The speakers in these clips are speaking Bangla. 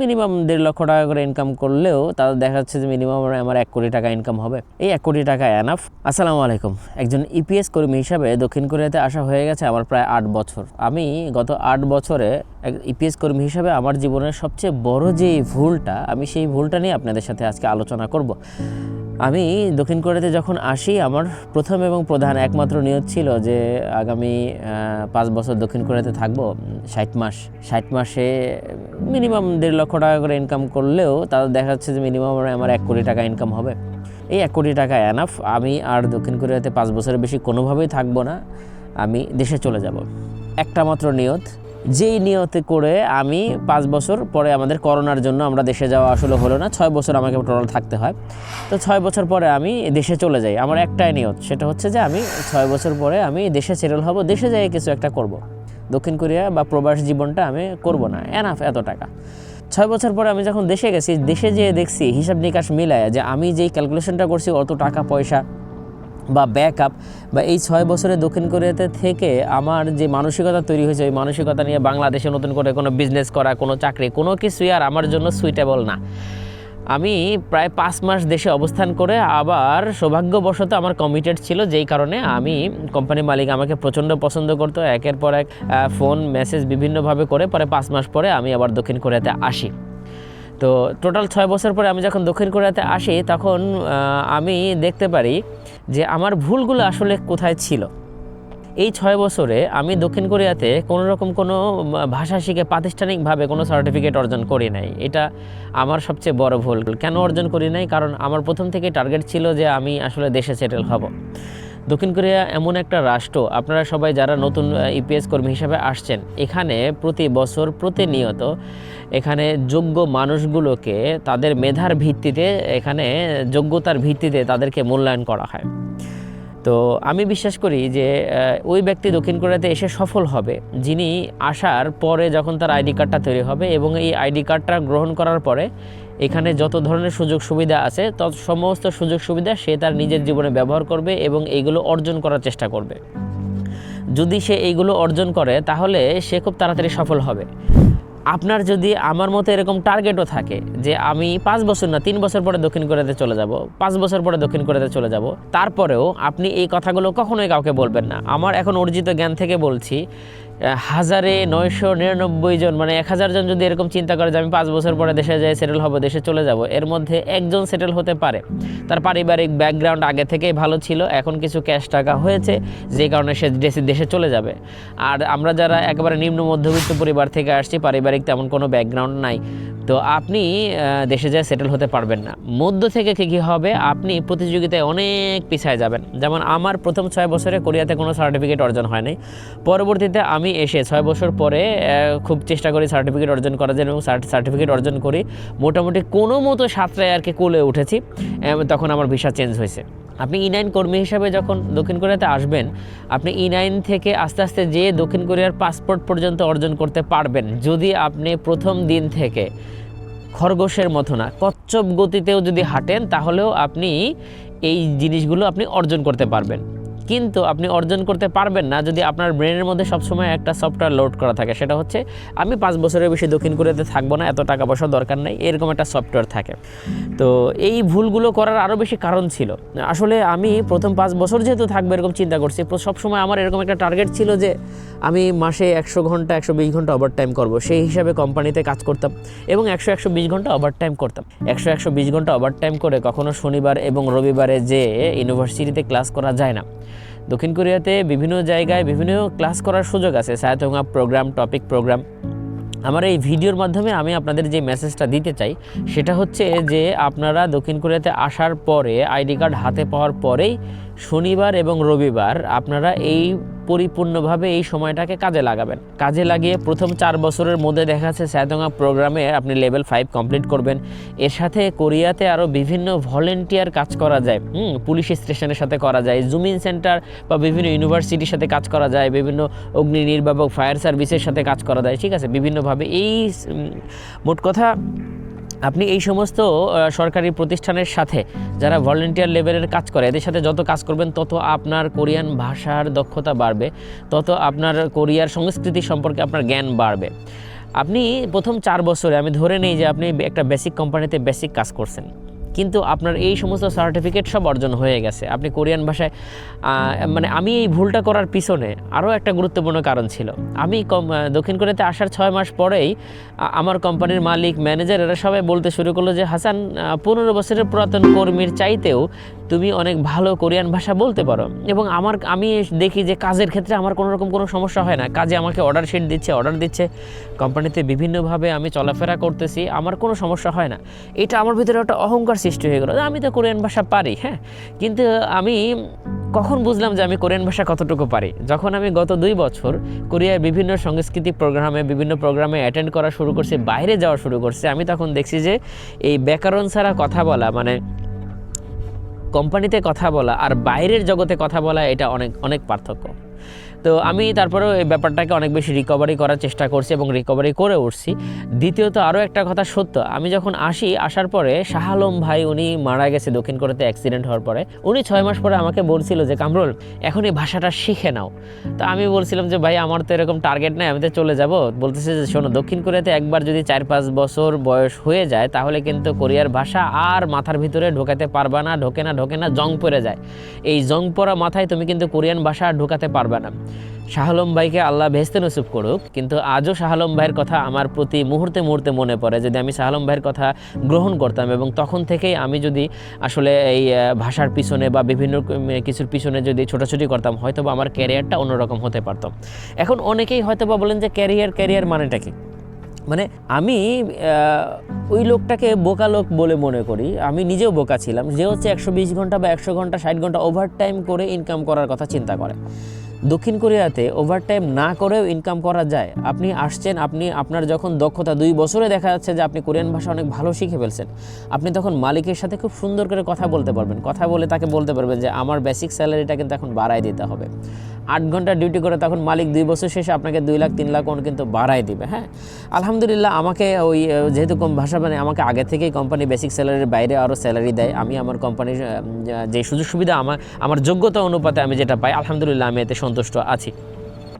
মিনিমাম দেড় লক্ষ টাকা করে ইনকাম করলেও তাদের দেখা যাচ্ছে যে মিনিমাম আমার এক কোটি টাকা ইনকাম হবে। এই এক কোটি টাকা এনাফ আসসালামু আলাইকুম। একজন ইপিএস কর্মী হিসাবে দক্ষিণ কোরিয়াতে আসা হয়ে গেছে আমার প্রায় আট বছর। আমি গত আট বছরে এক ইপিএস কর্মী হিসাবে আমার জীবনের সবচেয়ে বড় যে ভুলটা, আমি সেই ভুলটা নিয়ে আপনাদের সাথে আজকে আলোচনা করব। আমি দক্ষিণ কোরিয়াতে যখন আসি, আমার প্রথম এবং প্রধান একমাত্র নিয়ত ছিল যে আগামী পাঁচ বছর দক্ষিণ কোরিয়াতে থাকব, ষাট মাস। ষাট মাসে মিনিমাম দেড় লক্ষ টাকা করে ইনকাম করলেও তাদের দেখা যাচ্ছে যে মিনিমাম আমার এক কোটি টাকা ইনকাম হবে। এই এক কোটি টাকা এনাফ আমি আর দক্ষিণ কোরিয়াতে পাঁচ বছরের বেশি কোনোভাবেই থাকব না। আমি দেশে চলে যাব। একটা মাত্র নিয়ত যেই নিয়তে করে আমি পাঁচ বছর পরে আমাদের করোনার জন্য আমরা দেশে যাওয়া আসলে হলো না, ছয় বছর আমাকে টোটাল থাকতে হয়। তো ছয় বছর পরে আমি দেশে চলে যাই। আমার একটাই নিয়ত, সেটা হচ্ছে যে আমি ছয় বছর পরে আমি দেশে সেটেল হব, দেশে যাই কিছু একটা করব। দক্ষিণ কোরিয়া বা প্রবাস জীবনটা আমি করব না এনাফ এত টাকা। ছয় বছর পরে আমি যখন দেশে গেছি, দেশে যেয়ে দেখছি হিসাব নিকাশ মিলায় যে আমি যেই ক্যালকুলেশনটা করছি, অত টাকা পয়সা বা ব্যাক আপ বা এই ছয় বছরে দক্ষিণ কোরিয়াতে থেকে আমার যে মানসিকতা তৈরি হয়েছে, ওই মানসিকতা নিয়ে বাংলাদেশে নতুন করে কোনো বিজনেস করা, কোনো চাকরি, কোনো কিছুই আর আমার জন্য সুইটেবল না। আমি প্রায় পাঁচ মাস দেশে অবস্থান করে আবার সৌভাগ্যবশত আমার কমিটেড ছিল যেই কারণে আমি কোম্পানি মালিক আমাকে প্রচণ্ড পছন্দ করতো। একের পর এক ফোন মেসেজ বিভিন্নভাবে করে পরে পাঁচ মাস পরে আমি আবার দক্ষিণ কোরিয়াতে আসি। তো টোটাল ছয় বছর পরে আমি যখন দক্ষিণ কোরিয়াতে আসি, তখন আমি দেখতে পারি যে আমার ভুলগুলো আসলে কোথায় ছিল। এই ছয় বছরে আমি দক্ষিণ কোরিয়াতে কোনো রকম কোনো ভাষা শিখে প্রাতিষ্ঠানিকভাবে কোনো সার্টিফিকেট অর্জন করি নাই। এটা আমার সবচেয়ে বড় ভুল। কেন অর্জন করি নাই? কারণ আমার প্রথম থেকে টার্গেট ছিল যে আমি আসলে দেশে সেটেল হব। দক্ষিণ কোরিয়া এমন একটা রাষ্ট্র, আপনারা সবাই যারা নতুন ইপিএস কর্মী হিসাবে আসছেন, এখানে প্রতি বছর প্রতিনিয়ত এখানে যোগ্য মানুষগুলোকে তাদের মেধার ভিত্তিতে, এখানে যোগ্যতার ভিত্তিতে তাদেরকে মূল্যায়ন করা হয়। তো আমি বিশ্বাস করি যে ওই ব্যক্তি দক্ষিণ কোরিয়াতে এসে সফল হবে, যিনি আসার পরে যখন তার আইডি কার্ডটা তৈরি হবে এবং এই আইডি কার্ডটা গ্রহণ করার পরে এখানে যত ধরনের সুযোগ সুবিধা আছে, তত সমস্ত সুযোগ সুবিধা সে তার নিজের জীবনে ব্যবহার করবে এবং এইগুলো অর্জন করার চেষ্টা করবে। যদি সে এইগুলো অর্জন করে, তাহলে সে খুব তাড়াতাড়ি সফল হবে। আপনার যদি আমার মতো এরকম টার্গেটও থাকে যে আমি পাঁচ বছর না, তিন বছর পরে দক্ষিণ কোরিয়াতে চলে যাব, পাঁচ বছর পরে দক্ষিণ কোরিয়াতে চলে যাব, তারপরেও আপনি এই কথাগুলো কখনোই কাউকে বলবেন না। আমার এখন অর্জিত জ্ঞান থেকে বলছি হাজারে নয়শো নিরানব্বই জন মানে এক হাজার জন যদি এরকম চিন্তা করে যে আমি পাঁচ বছর পরে দেশে যাই সেটেল হব, দেশে চলে যাব, এর মধ্যে একজন সেটেল হতে পারে। তার পারিবারিক ব্যাকগ্রাউন্ড আগে থেকেই ভালো ছিল, এখন কিছু ক্যাশ টাকা হয়েছে, যে কারণে সে দেশে দেশে চলে যাবে। আর আমরা যারা একেবারে নিম্ন মধ্যবিত্ত পরিবার থেকে আসছি, পারিবারিক তেমন কোনো ব্যাকগ্রাউন্ড নাই। তো আপনি দেশে যায় সেটেল হতে পারবেন না। মধ্য থেকে কি, কী হবে? আপনি প্রতিযোগিতায় অনেক পিছায় যাবেন। যেমন আমার প্রথম ছয় বছরে কোরিয়াতে কোনো সার্টিফিকেট অর্জন হয়নি পরবর্তীতে আমি এসে ছয় বছর পরে খুব চেষ্টা করি সার্টিফিকেট অর্জন করার জন্য সার্টিফিকেট অর্জন করি। মোটামুটি কোনো মতো সাতটায় আর কি কোলে উঠেছি। তখন আমার ভিসা চেঞ্জ হয়েছে। আপনি ইনাইন নাইন কর্মী হিসাবে যখন দক্ষিণ কোরিয়াতে আসবেন, আপনি ইনাইন নাইন থেকে আস্তে আস্তে যে দক্ষিণ কোরিয়ার পাসপোর্ট পর্যন্ত অর্জন করতে পারবেন, যদি আপনি প্রথম দিন থেকে খরগোশের মতো না, কচ্ছপ গতিতেও যদি হাঁটেন, তাহলেও আপনি এই জিনিসগুলো আপনি অর্জন করতে পারবেন। কিন্তু আপনি অর্জন করতে পারবেন না যদি আপনার ব্রেনের মধ্যে সবসময় একটা সফটওয়্যার লোড করা থাকে। সেটা হচ্ছে, আমি পাঁচ বছরের বেশি দক্ষিণ কোরিয়াতে থাকব না, এত টাকা পয়সা দরকার নেই, এরকম একটা সফটওয়্যার থাকে। তো এই ভুলগুলো করার আরও বেশি কারণ ছিল। আসলে আমি প্রথম পাঁচ বছর যেহেতু থাকবে, এরকম চিন্তা করছি সবসময় আমার এরকম একটা টার্গেট ছিল যে, আমি মাসে একশো ঘণ্টা, একশো বিশ ঘণ্টা ওভার টাইম করব। সেই হিসাবে কোম্পানিতে কাজ করতাম এবং একশো একশো বিশ ঘণ্টা ওভার টাইম করতাম। একশো একশো বিশ ঘণ্টা ওভার টাইম করে কখনো শনিবার এবং রবিবারে যে ইউনিভার্সিটিতে ক্লাস করা যায় না। দক্ষিণ কোরিয়াতে বিভিন্ন জায়গায় বিভিন্ন ক্লাস করার সুযোগ আছে। সায়তঙ্গা প্রোগ্রাম, টপিক প্রোগ্রাম। আমার এই ভিডিওর মাধ্যমে আমি আপনাদের যে মেসেজটা দিতে চাই, সেটা হচ্ছে যে আপনারা দক্ষিণ কোরিয়াতে আসার পরে আইডি কার্ড হাতে পাওয়ার পরেই শনিবার এবং রবিবার আপনারা এই পরিপূর্ণভাবে এই সময়টাকে কাজে লাগাবেন। কাজে লাগিয়ে প্রথম চার বছরের মধ্যে দেখা যাচ্ছে স্যাতঙ্গা প্রোগ্রামে আপনি লেভেল ফাইভ কমপ্লিট করবেন। এর সাথে কোরিয়াতে আরও বিভিন্ন ভলেন্টিয়ার কাজ করা যায়। হুম, পুলিশ স্টেশনের সাথে করা যায়, জুমিন সেন্টার বা বিভিন্ন ইউনিভার্সিটির সাথে কাজ করা যায়, বিভিন্ন অগ্নি নির্বাপক ফায়ার সার্ভিসের সাথে কাজ করা যায়, ঠিক আছে? বিভিন্নভাবে এই মোট কথা আপনি এই সমস্ত সরকারি প্রতিষ্ঠানের সাথে যারা ভলেন্টিয়ার লেভেলের কাজ করে, এদের সাথে যত কাজ করবেন, তত আপনার কোরিয়ান ভাষার দক্ষতা বাড়বে, তত আপনার কোরিয়ার সংস্কৃতি সম্পর্কে আপনার জ্ঞান বাড়বে। আপনি প্রথম চার বছরে, আমি ধরে নিই যে আপনি একটা বেসিক কোম্পানিতে বেসিক কাজ করছেন। কিন্তু আপনার এই সমস্ত সার্টিফিকেট সব অর্জন হয়ে গেছে। আপনি কোরিয়ান ভাষায় মানে আমি এই ভুলটা করার পিছনে আরও একটা গুরুত্বপূর্ণ কারণ ছিল। আমি কম দক্ষিণ কোরিয়াতে আসার ছয় মাস পরেই আমার কোম্পানির মালিক, ম্যানেজার, এরা সবাই বলতে শুরু করল যে, হাসান পনেরো বছরের পুরাতন কর্মীর চাইতেও তুমি অনেক ভালো কোরিয়ান ভাষা বলতে পারো। এবং আমার, আমি দেখি যে, কাজের ক্ষেত্রে আমার কোনো রকম কোনো সমস্যা হয় না। কাজে আমাকে অর্ডার শিট দিচ্ছে অর্ডার দিচ্ছে। কোম্পানিতে বিভিন্নভাবে আমি চলাফেরা করতেছি, আমার কোনো সমস্যা হয় না। এটা আমার ভিতরে একটা অহংকার সৃষ্টি হয়ে গেলো। আমি তো কোরিয়ান ভাষা পারি হ্যাঁ? কিন্তু আমি কখন বুঝলাম যে আমি কোরিয়ান ভাষা কতটুকু পারি? যখন আমি গত দুই বছর কোরিয়ায় বিভিন্ন সাংস্কৃতিক প্রোগ্রামে, বিভিন্ন প্রোগ্রামে অ্যাটেন্ড করা শুরু করছি, বাইরে যাওয়া শুরু করছি, আমি তখন দেখছি যে এই ব্যাকরণ ছাড়া কথা বলা মানে কোম্পানিতে কথা বলা আর বাইরের জগতে কথা বলা এটা অনেক অনেক পার্থক্য। তো আমি তারপরেও এই ব্যাপারটাকে অনেক বেশি রিকভারি করার চেষ্টা করছি এবং রিকভারি করে উঠছি। দ্বিতীয়ত আরও একটা কথা সত্য, আমি যখন আসি, আসার পরে শাহ আলম ভাই উনি মারা গেছে দক্ষিণ কোরিয়াতে অ্যাক্সিডেন্ট হওয়ার পরে। উনি ছয় মাস পরে আমাকে বলছিল যে, কামরুল, এখন এই ভাষাটা শিখে নাও। তো আমি বলছিলাম যে, ভাই, আমার তো এরকম টার্গেট নাই, আমি তো চলে যাব। বলতেছে যে, শোনো, দক্ষিণ কোরিয়াতে একবার যদি চার পাঁচ বছর বয়স হয়ে যায়, তাহলে কিন্তু কোরিয়ার ভাষা আর মাথার ভিতরে ঢোকাতে পারবা না, ঢোকে না ঢোকে না, জং পড়ে যায়। এই জং পড়া মাথায় তুমি কিন্তু কোরিয়ান ভাষা ঢোকাতে পারবে না। শাহ আলম ভাইকে আল্লাহ ভেস্তে নসিব করুক, কিন্তু আজও শাহ আলম ভাইয়ের কথা আমার প্রতি মুহূর্তে মুহূর্তে মনে পড়ে। যদি আমি শাহ আলম ভাইয়ের কথা গ্রহণ করতাম এবং তখন থেকেই আমি যদি আসলে এই ভাষার পিছনে বা বিভিন্ন কিছুর পিছনে যদি ছোটাছুটি করতাম হয়তো বা আমার ক্যারিয়ারটা অন্যরকম হতে পারতাম এখন অনেকেই হয়তো বা বলেন যে ক্যারিয়ার ক্যারিয়ার মানেটা কি? মানে আমি ওই লোকটাকে বোকা লোক বলে মনে করি। আমি নিজেও বোকা ছিলাম। যে হচ্ছে একশো বিশ ঘণ্টা বা একশো ঘণ্টা, ষাট ঘণ্টা ওভার টাইম করে ইনকাম করার কথা চিন্তা করে। দক্ষিণ কোরিয়াতে ওভারটাইম না করেও ইনকাম করা যায়। আপনি আসছেন, আপনি আপনার যখন দক্ষতা দুই বছরে দেখা যাচ্ছে যে আপনি কোরিয়ান ভাষা অনেক ভালো শিখে ফেলছেন, আপনি তখন মালিকের সাথে খুব সুন্দর করে কথা বলতে পারবেন। কথা বলে তাকে বলতে পারবেন যে, আমার বেসিক স্যালারিটা কিন্তু এখন বাড়াই দিতে হবে। আট ঘণ্টা ডিউটি করে তখন মালিক দুই বছর শেষে আপনাকে দুই লাখ, তিন লাখ ওন কিন্তু বাড়াই দিবে হ্যাঁ? আলহামদুলিল্লাহ, আমাকে ওই যেহেতু কম ভাষা মানে আমাকে আগে থেকেই কোম্পানি বেসিক স্যালারির বাইরে আরও স্যালারি দেয়। আমি আমার কোম্পানির যে সুযোগ সুবিধা, আমার আমার যোগ্যতা অনুপাতে আমি যেটা পাই, আলহামদুলিল্লাহ, আমি এতে সন্তুষ্ট আছি।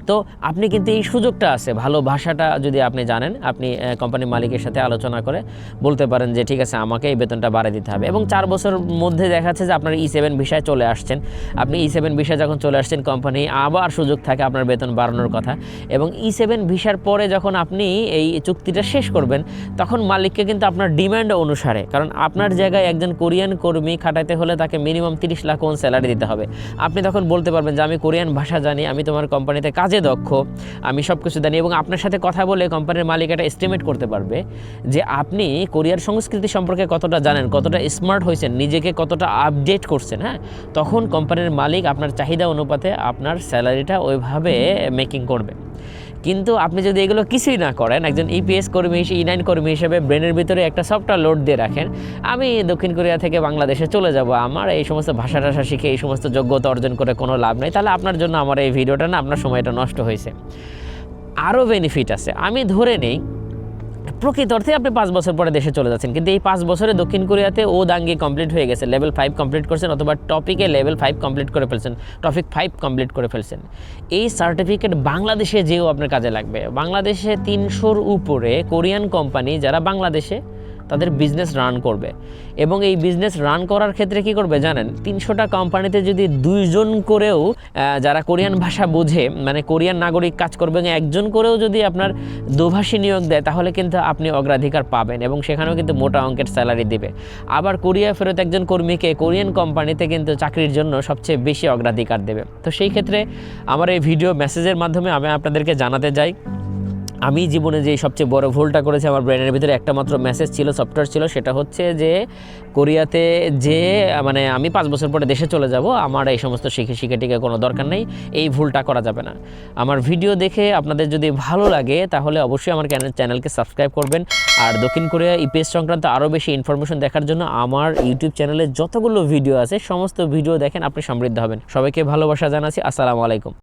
তো আপনি কিন্তু এই সুযোগটা আছে। ভালো ভাষাটা যদি আপনি জানেন, আপনি কোম্পানির মালিকের সাথে আলোচনা করে বলতে পারেন যে, ঠিক আছে, আমাকে এই বেতনটা বাড়িয়ে দিতে হবে। এবং চার বছর মধ্যে দেখা যাচ্ছে যে, আপনার ই সেভেন ভিসায় চলে আসছেন। আপনি ই সেভেন ভিসায় যখন চলে আসছেন কোম্পানি আবার সুযোগ থাকে আপনার বেতন বাড়ানোর কথা। এবং ই সেভেন ভিসার পরে যখন আপনি এই চুক্তিটা শেষ করবেন, তখন মালিককে কিন্তু আপনার ডিমান্ড অনুসারে, কারণ আপনার জায়গায় একজন কোরিয়ান কর্মী খাটাইতে হলে তাকে মিনিমাম তিরিশ লাখ ওন স্যালারি দিতে হবে। আপনি তখন বলতে পারবেন যে, আমি কোরিয়ান ভাষা জানি, আমি তোমার কোম্পানিতে কাজে দক্ষ আমি সব কিছু জানি এবং আপনার সাথে কথা বলে কোম্পানির মালিক এটা এস্টিমেট করতে পারবে যে আপনি কোরিয়ার সংস্কৃতি সম্পর্কে কতটা জানেন কতটা স্মার্ট হয়েছেন নিজেকে কতটা আপডেট করছেন হ্যাঁ? তখন কোম্পানির মালিক আপনার চাহিদা অনুপাতে আপনার স্যালারিটা ওইভাবে মেকিং করবে। কিন্তু আপনি যদি এগুলো কিছুই না করেন, একজন ইপিএস কর্মী হিসেবে ইনাইন কর্মী হিসেবে ব্রেনের ভিতরে একটা সফটওয়্যার লোড দিয়ে রাখেন, আমি দক্ষিণ কোরিয়া থেকে বাংলাদেশে চলে যাব, আমার এই সমস্ত ভাষা টাষা শিখে এই সমস্ত যোগ্যতা অর্জন করে কোনো লাভ নেই, তাহলে আপনার জন্য আমার এই ভিডিওটা না, আপনার সময়টা নষ্ট হয়েছে। আরও বেনিফিট আছে, আমি ধরে নেই প্রকৃত অর্থে আপনি পাঁচ বছর পরে দেশে চলে যাচ্ছেন। কিন্তু এই পাঁচ বছরে দক্ষিণ কোরিয়াতে ও দাঙ্গি কমপ্লিট হয়ে গেছে। লেভেল ফাইভ কমপ্লিট করছেন অথবা টপিকে লেভেল ফাইভ কমপ্লিট করে ফেলছেন। টপিক ফাইভ কমপ্লিট করে ফেলছেন। এই সার্টিফিকেট বাংলাদেশে যেও আপনার কাজে লাগবে। বাংলাদেশে তিনশোর উপরে কোরিয়ান কোম্পানি যারা বাংলাদেশে তাদের বিজনেস রান করবে। এবং এই বিজনেস রান করার ক্ষেত্রে কি করবে জানেন? তিনশোটা কোম্পানিতে যদি দুইজন করেও যারা কোরিয়ান ভাষা বোঝে মানে কোরিয়ান নাগরিক কাজ করবে একজন করেও যদি আপনার দোভাষী নিয়োগ দেয়, তাহলে কিন্তু আপনি অগ্রাধিকার পাবেন এবং সেখানেও কিন্তু মোটা অঙ্কের স্যালারি দেবে। আবার কোরিয়া ফেরত একজন কর্মীকে কোরিয়ান কোম্পানিতে কিন্তু চাকরির জন্য সবচেয়ে বেশি অগ্রাধিকার দেবে। তো সেই ক্ষেত্রে আমার এই ভিডিও মেসেজের মাধ্যমে আমি আপনাদেরকে জানাতে যাই আমি জীবনে যে সবচেয়ে বড় ভুলটা করেছি আমার ব্রেনের ভিতরে একটা মাত্র মেসেজ ছিল সফটওয়্যার ছিল, সেটা হচ্ছে যে কোরিয়াতে যে মানে আমি পাঁচ বছর পরে দেশে চলে যাব, আমার এই সমস্ত শিখে শিখে টিকে কোনো দরকার নেই, এই ভুলটা করা যাবে না। আমার ভিডিও দেখে আপনাদের যদি ভালো লাগে, তাহলে অবশ্যই আমার চ্যানেলকে সাবস্ক্রাইব করবেন। আর দক্ষিণ কোরিয়া ইপিএস সংক্রান্ত আরও বেশি ইনফরমেশন দেখার জন্য আমার ইউটিউব চ্যানেলে যতগুলো ভিডিও আছে, সমস্ত ভিডিও দেখেন, আপনি সমৃদ্ধ হবেন। সবাইকে ভালোবাসা জানাচ্ছি, আসসালামু আলাইকুম।